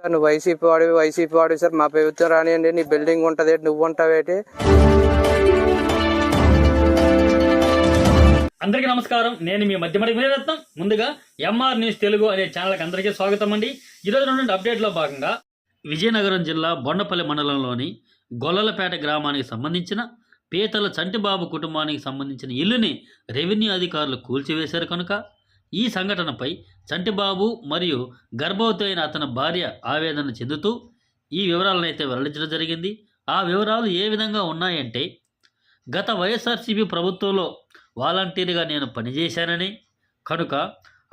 Sir నువ్వు YCP వాడివి YCP వాడివి సార్ మా ప్రభుత్వం రానియండి నీ బిల్డింగ్ ఉంటుంది నువ్వు ఉంటావేటి అందరికీ నమస్కారం. నేను మీ మధ్యమడి వీరరత్నం ముందుగా ఎంఆర్ న్యూస్ తెలుగు అనే ఛానల్కి అందరికీ స్వాగతం అండి. ఈరోజు నుండి అప్డేట్లో భాగంగా విజయనగరం జిల్లా బొండపల్లి మండలంలోని గొల్లలపేట గ్రామానికి సంబంధించిన పీతల చంటిబాబు కుటుంబానికి సంబంధించిన ఇల్లుని రెవెన్యూ అధికారులు కూల్చివేశారు కనుక ఈ సంఘటనపై చంటిబాబు మరియు గర్భవతి అయిన అతని భార్య ఆవేదన చెందుతూ ఈ వివరాలను అయితే వెల్లడించడం జరిగింది. ఆ వివరాలు ఏ విధంగా ఉన్నాయంటే గత వైఎస్ఆర్సీపీ ప్రభుత్వంలో వాలంటీర్గా నేను పనిచేశానని కనుక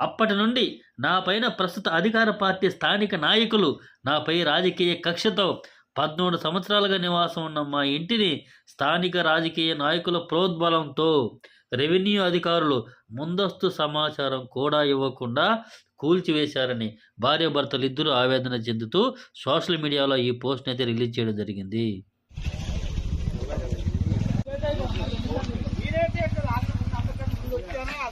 అప్పటి నుండి నాపైన ప్రస్తుత అధికార పార్టీ స్థానిక నాయకులు నాపై రాజకీయ కక్షతో పద్మూడు సంవత్సరాలుగా నివాసం ఉన్న మా ఇంటిని స్థానిక రాజకీయ నాయకుల ప్రోద్బలంతో రెవెన్యూ అధికారులు ముందస్తు సమాచారం కూడా ఇవ్వకుండా కూల్చివేశారని భార్యాభర్తలు ఇద్దరు ఆవేదన చెందుతూ సోషల్ మీడియాలో ఈ పోస్ట్ని అయితే రిలీజ్ చేయడం జరిగింది.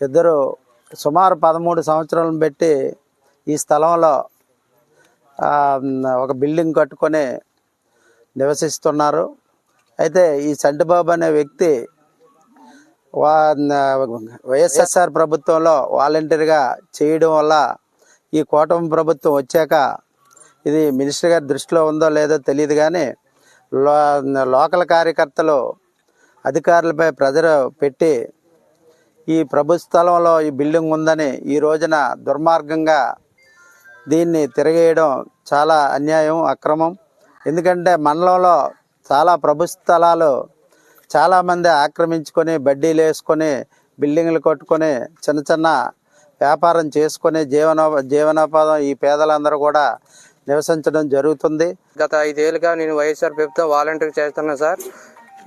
ఇద్దరు సుమారు పదమూడు సంవత్సరాలను పెట్టి ఈ స్థలంలో ఒక బిల్డింగ్ కట్టుకొని నివసిస్తున్నారు. అయితే ఈ చంటిబాబు అనే వ్యక్తి వా వైఎస్ఎస్ఆర్ ప్రభుత్వంలో వాలంటీర్గా చేయడం వల్ల ఈ కూటమి ప్రభుత్వం వచ్చాక ఇది మినిస్టర్ గారి దృష్టిలో ఉందో లేదో తెలియదు కానీ లో లోకల్ కార్యకర్తలు అధికారులపై ప్రజలు పెట్టి ఈ ప్రభు స్థలంలో ఈ బిల్డింగ్ ఉందని ఈ రోజున దుర్మార్గంగా దీన్ని తిరగేయడం చాలా అన్యాయం అక్రమం. ఎందుకంటే మండలంలో చాలా ప్రభు స్థలాలు చాలామంది ఆక్రమించుకొని బడ్డీలు వేసుకొని బిల్డింగ్లు కట్టుకొని చిన్న చిన్న వ్యాపారం చేసుకొని జీవనో జీవనోపాధం ఈ పేదలందరూ కూడా నివసించడం జరుగుతుంది. గత ఐదేళ్ళుగా నేను వైఎస్ఆర్ ప్రభుత్వం వాలంటీర్ చేస్తున్నాను సార్.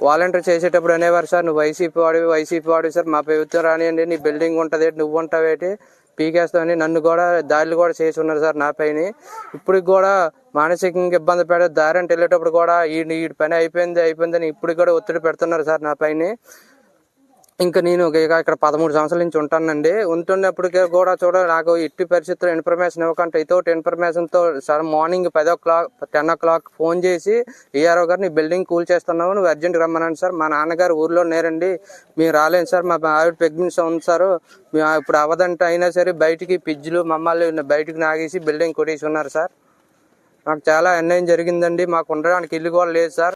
వాలంటీర్ చేసేటప్పుడు అనేవారు సార్ నువ్వు వైసీపీ వాడివి వైసీపీ వాడివి సార్ మా ప్రభుత్వం రానియండి నీ బిల్డింగ్ ఉంటుంది నువ్వు ఉంటావేటి పీకేస్తామని నన్ను కూడా దాడులు కూడా చేసి ఉన్నారు సార్ నా పైన. ఇప్పుడు కూడా మానసికంగా ఇబ్బంది పెడ దారి అంటే వెళ్ళేటప్పుడు కూడా ఈ పని అయిపోయింది అయిపోయిందని ఇప్పుడు కూడా ఒత్తిడి పెడుతున్నారు సార్ నా పైన. ఇంకా నేను ఇక ఇక్కడ పదమూడు సంవత్సరాల నుంచి ఉంటానండి. ఉంటున్నప్పటికీ కూడా చూడ నాకు ఎట్టి పరిస్థితుల్లో ఇన్ఫర్మేషన్ ఇవ్వకుండా ఇతోటి ఇన్ఫర్మేషన్తో సార్ మార్నింగ్ పది o'clock ten o'clock phone చేసి ఏఆర్ఓ గారు నీ బిల్డింగ్ కూల్ చేస్తున్నావు నువ్వు అర్జెంట్ రమ్మనండి సార్. మా నాన్నగారు ఊర్లో నేరండి మేము రాలేను సార్. మా ఆవిడ ప్రెగ్నెన్సీ ఉంది సార్. ఇప్పుడు అవదంటే అయినా సరే బయటికి పిజ్జులు మమ్మల్ని బయటికి నాగేసి బిల్డింగ్ కొట్టేసి ఉన్నారు సార్. నాకు చాలా అన్యాయం జరిగిందండి. మాకు ఉండడానికి ఇల్లు కూడా లేదు సార్.